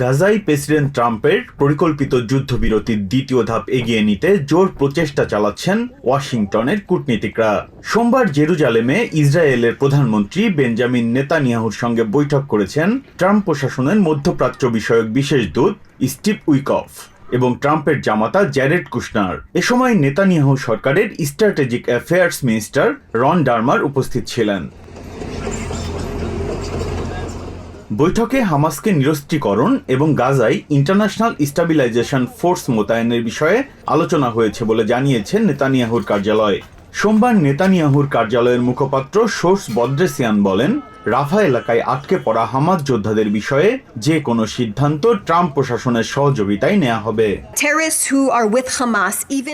গাজায় প্রেসিডেন্ট ট্রাম্পের পরিকল্পিত যুদ্ধবিরতির দ্বিতীয় ধাপ এগিয়ে নিতে জোর প্রচেষ্টা চালাচ্ছেন ওয়াশিংটনের কূটনীতিকরা। সোমবার জেরুজালেমে ইসরায়েলের প্রধানমন্ত্রী বেঞ্জামিন নেতানিয়াহুর সঙ্গে বৈঠক করেছেন ট্রাম্প প্রশাসনের মধ্যপ্রাচ্য বিষয়ক বিশেষ দূত স্টিভ উইকফ এবং ট্রাম্পের জামাতা জ্যারেড কুশনার। এ সময় নেতানিয়াহু সরকারের strategic affairs minister Ron Dermer উপস্থিত ছিলেন। বৈঠকে হামাসকে নিরস্ত্রীকরণ এবং গাজায় ইন্টারন্যাশনাল স্টাবিলাইজেশন ফোর্স মোতায়েনের বিষয়ে আলোচনা হয়েছে বলে জানিয়েছে নেতানিয়াহুর কার্যালয়। সোমবার নেতানিয়াহুর কার্যালয়ের মুখপাত্র সোর্স বদ্রেসিয়ান বলেন রাফা এলাকায় আটকে পড়া হামাস যোদ্ধাদের বিষয়ে যে কোনো সিদ্ধান্ত ট্রাম্প প্রশাসনের সহযোগিতায় নেওয়া হবে।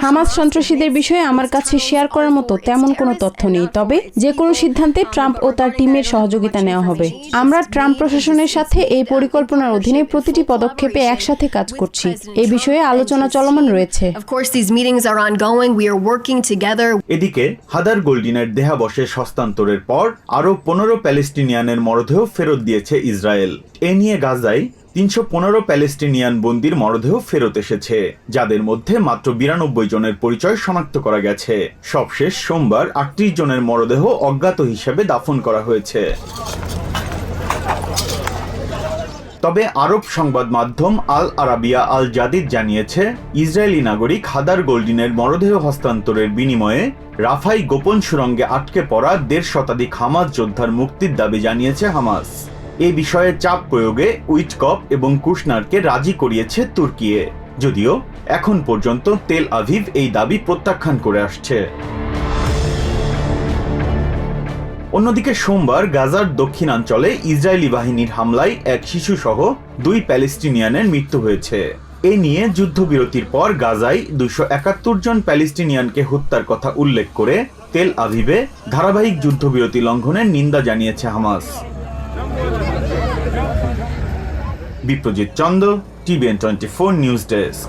হামাস সন্ত্রাসীদের বিষয়ে আমার কাছে শেয়ার করার মতো তেমন কোনো তথ্য নেই তবে যে কোনো সিদ্ধান্তে ট্রাম্প ও তার টিমের সহযোগিতা নেওয়া হবে। আমরা ট্রাম্প প্রশাসনের সাথে এই পরিকল্পনার অধীনে প্রতিটি পদক্ষেপে একসাথে কাজ করছি। এই বিষয়ে আলোচনা চলমান রয়েছে. এদিকে হাদার গোল্ডিনের দেহাবশেষ হস্তান্তরের পর আরও পনেরো প্যালেস্টিনিয়ানের মরদেহ ফেরত দিয়েছে ইসরায়েল। এ নিয়ে গাজায় তিনশো পনেরো প্যালেস্টিনিয়ান বন্দির মরদেহ ফেরত এসেছে, যাদের মধ্যে মাত্র বিরানব্বই জনের পরিচয় শনাক্ত করা গেছে। সবশেষ সোমবার আটত্রিশ জনের মরদেহ অজ্ঞাত হিসেবে দাফন করা হয়েছে। তবে আরব সংবাদ মাধ্যম আল আরাবিয়া আল জাদিদ জানিয়েছে, ইসরায়েলি নাগরিক হাদার গোল্ডিনের মরদেহ হস্তান্তরের বিনিময়ে রাফাই গোপন সুরঙ্গে আটকে পড়া দেড় শতাধিক হামাস যোদ্ধার মুক্তির দাবি জানিয়েছে হামাস। এ বিষয়ে চাপ প্রয়োগে উইটকপ এবং কুশনারকে রাজি করিয়েছে তুর্কিয়ে। যদিও এখন পর্যন্ত তেল আভিভ এই দাবি প্রত্যাখ্যান করে আসছে। অন্যদিকে সোমবার গাজার দক্ষিণাঞ্চলে ইসরায়েলি বাহিনীর হামলায় এক শিশুসহ দুই প্যালেস্টিনিয়ানের মৃত্যু হয়েছে। এ নিয়ে যুদ্ধবিরতির পর গাজায় দুশো একাত্তর জন প্যালেস্টিনিয়ানকে হত্যার কথা উল্লেখ করে তেল আভিবে ধারাবাহিক যুদ্ধবিরতি লঙ্ঘনের নিন্দা জানিয়েছে Hamas. Biprajit Chanda TVN twenty four news desk.